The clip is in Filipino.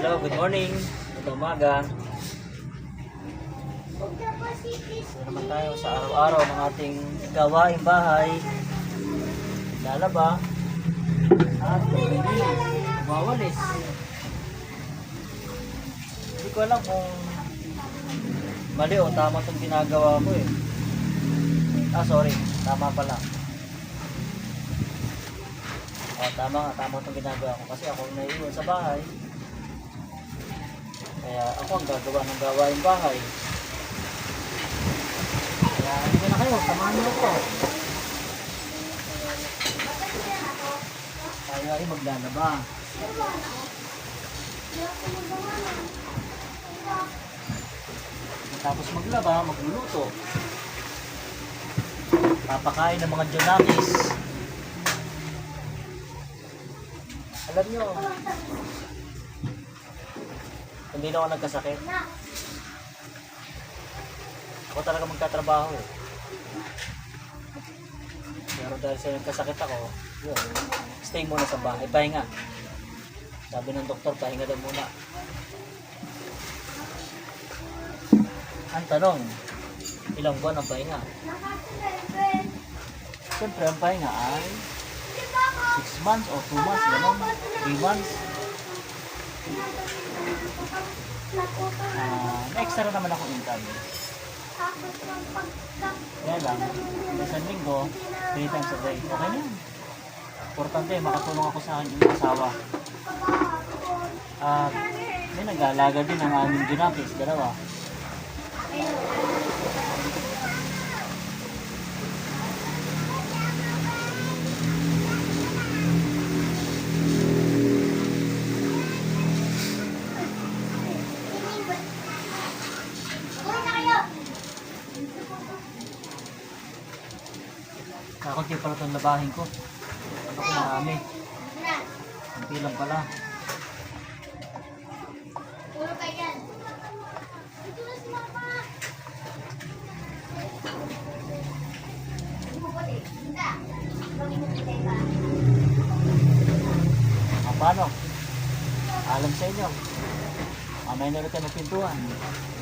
morning. Ito umaga. Ito naman tayo sa araw-araw ng ating gawaing bahay. Lalaba. At mawalis. Hindi ko alam kung mali o tama itong ginagawa ko eh. Ah, sorry. Tama pala. Oh, tama nga. Tama itong ginagawa ko. Kasi ako naiiwan sa bahay. Kaya ako ang gagawa ng gawain bahay. Kaya hindi na kayo, samahan niyo ako. Tayo ay maglalaba. Tapos maglaba, magluluto. Papakain ng mga Jonakis. Alam nyo, hindi na ako nagkasakit. Ako talaga magkatrabaho eh. Pero dahil sa nagkasakit ako, yun, stay muna sa bahay, pahinga. Sabi ng doktor, pahinga daw muna. Ang tanong, ilang buwan ang pahinga? Siyempre, ang pahinga ay 6 months o 2 months, gano'n, 3 months. Ah, na-extra naman ako income. Kaya lang, isang linggo, 3 times a day. Okay na yan. Importante, makatulong ako sa aking asawa. At may nag-aalaga din ng aming junakis, dalawa. Kakunti pala itong labahin ko. Ano ko marami. Kunti lang pala. Ah, paano? Alam sa inyo. Mamaya na ulit tayo magpintuan. Uuwi